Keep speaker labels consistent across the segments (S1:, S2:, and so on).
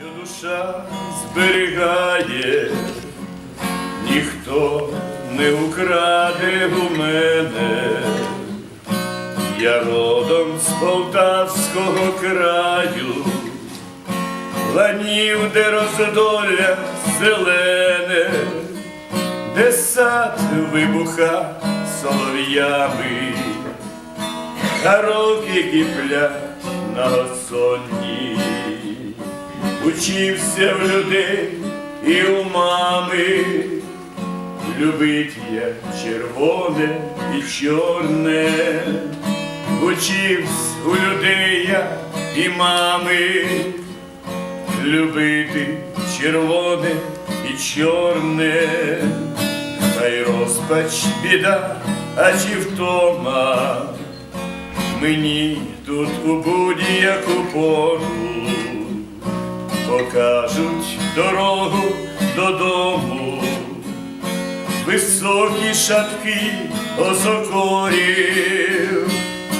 S1: що душа зберігає, ніхто не украде у мене. Я родом з Полтавського краю, ланів, де роздолля зелене, де сад вибуха солов'ями, а роки киплять на осонні. Учився в людей і у мами, любить я червоне і чорне, учився у людей я і мами, любити червоне і чорне, хай розпач біда, а чи втома, мені тут у будь-яку пору покажуть дорогу додому, високі шатки осокорів,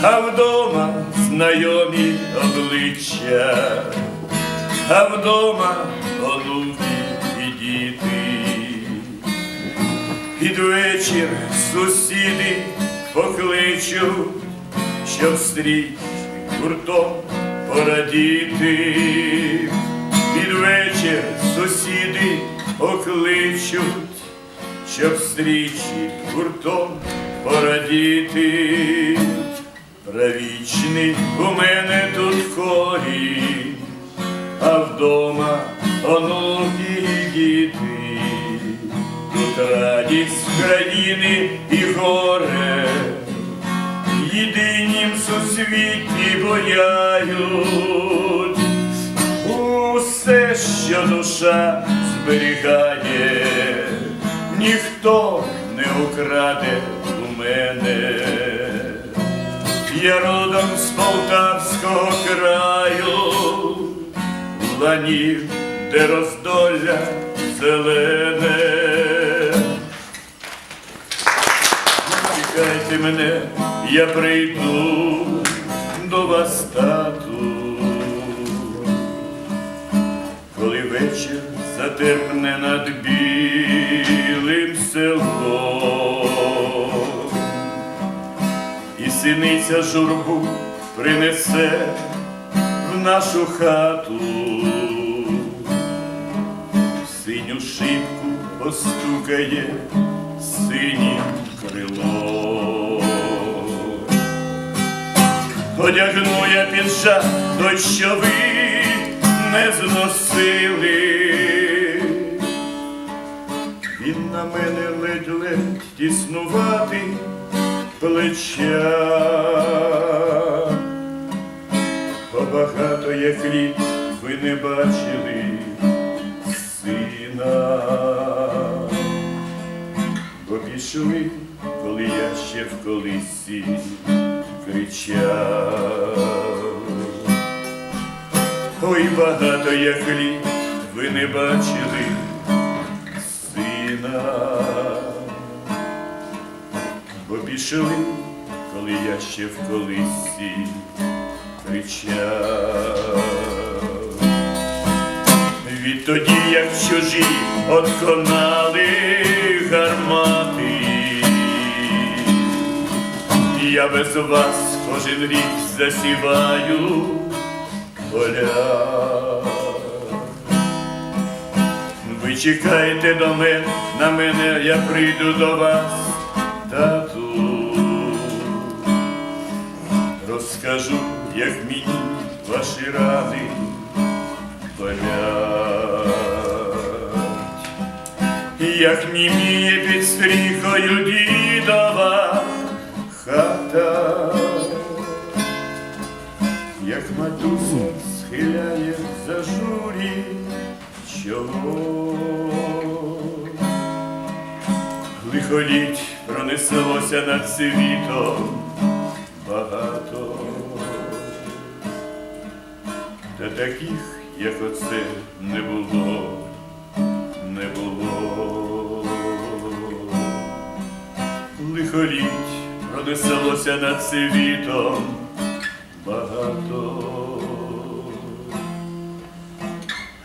S1: а вдома знайомі обличчя, а вдома онуки і діти. Під вечір сусіди покличуть, щоб стріть гуртом порадіти. Під вечір сусіди покличуть, щоб стрічі гуртом порадіти. Правічний у мене тут корінь, а вдома онуки і діти. Тут радість країни і горе, єдинім сусвіті бояють душа зберігає, ніхто не украде у мене. Я родом з Полтавського краю, ланів, де роздолля зелене. Чекайте мене, я прийду до вас, над білим селом, і синиця журбу принесе в нашу хату, синю шибку постукає синім крилом. Одягну я піджак дощовий не зносили. На мене ледь-ледь тіснуватий плеча. Побагато як літ ви не бачили сина. Бо пішли, коли я ще в колисі кричав. Ой, багато як літ ви не бачили. Бо пішли, коли я ще в колисі кричав. Відтоді, як чужі отконали гармати, я без вас кожен рік засіваю поля. Ви чекайте до мене, на мене я прийду до вас, тату. Розкажу, як мені ваші ради болять. Як німіє під стріхою дідова хата, як матусу схиляє за журі чого. Лихоліть пронеслося над світом багато, та таких, як оце, не було, не було. Лихоліть пронеслося над світом багато.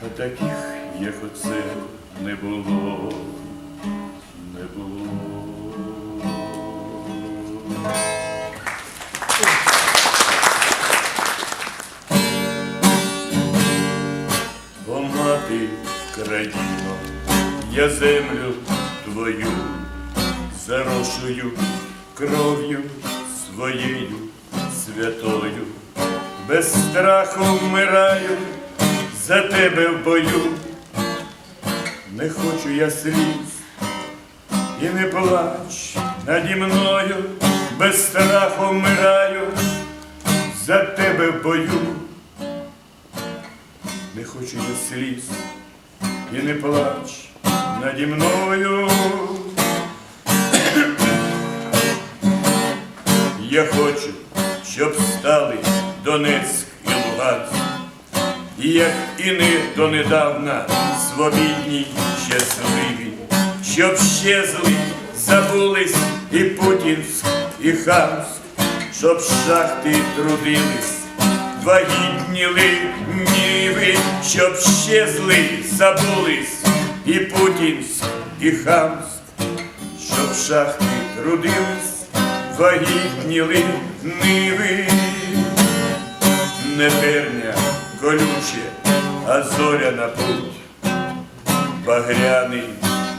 S1: А таких, як оце, не було, не було. О, мати країно, я землю твою зарошую кров'ю своєю святою, без страху вмираю за тебе в бою. Не хочу я сліз і не плач наді мною, без страху вмираю за тебе бою. Не хочу я сліз і не плач наді мною. Я хочу, щоб стали Донецьк і Луганськ, і як і не донедавна свобідні, щасливі, щоб щезли, забулись і Путінськ, і Хамськ, щоб шахти трудились, вагітніли ніви, щоб щезли, забулись і Путінськ, і Хамськ, щоб шахти трудились, вагітніли ниви, не терня колюче, а зоряна путь, багряний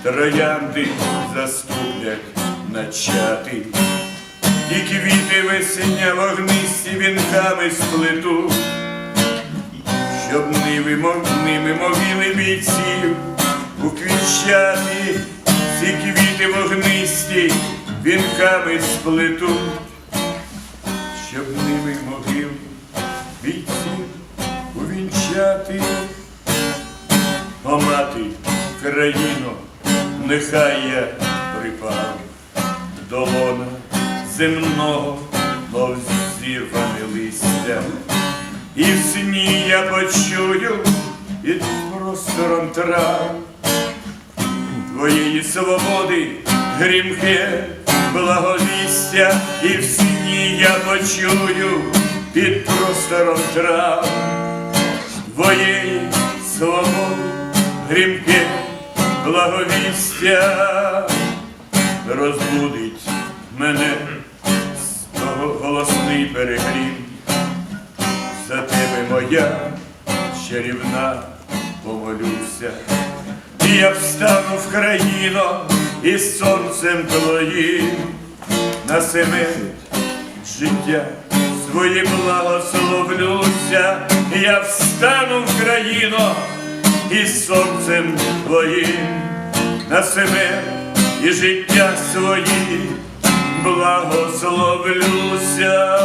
S1: троянди заступлять начати, і квіти весення вогнисті вінками сплетуть, щоб мов ними мовіли бійців уквіщати, ці квіти вогнисті вінками сплетуть, країно, нехай я припав до лона земного, мов зірване листя. І в сні я почую під простором трав. Твоєї свободи грімке благовістя, і в сні я почую під простором трав. Твоєї свободи грімке благовістя розбудить мене. Голосний перегрім за тебе моя чарівна помолюся, і я встану в країну із сонцем твоїм. На себе життя своє благословлюся, я встану в країну із сонцем твоїм на себе і життя свої благословлюся.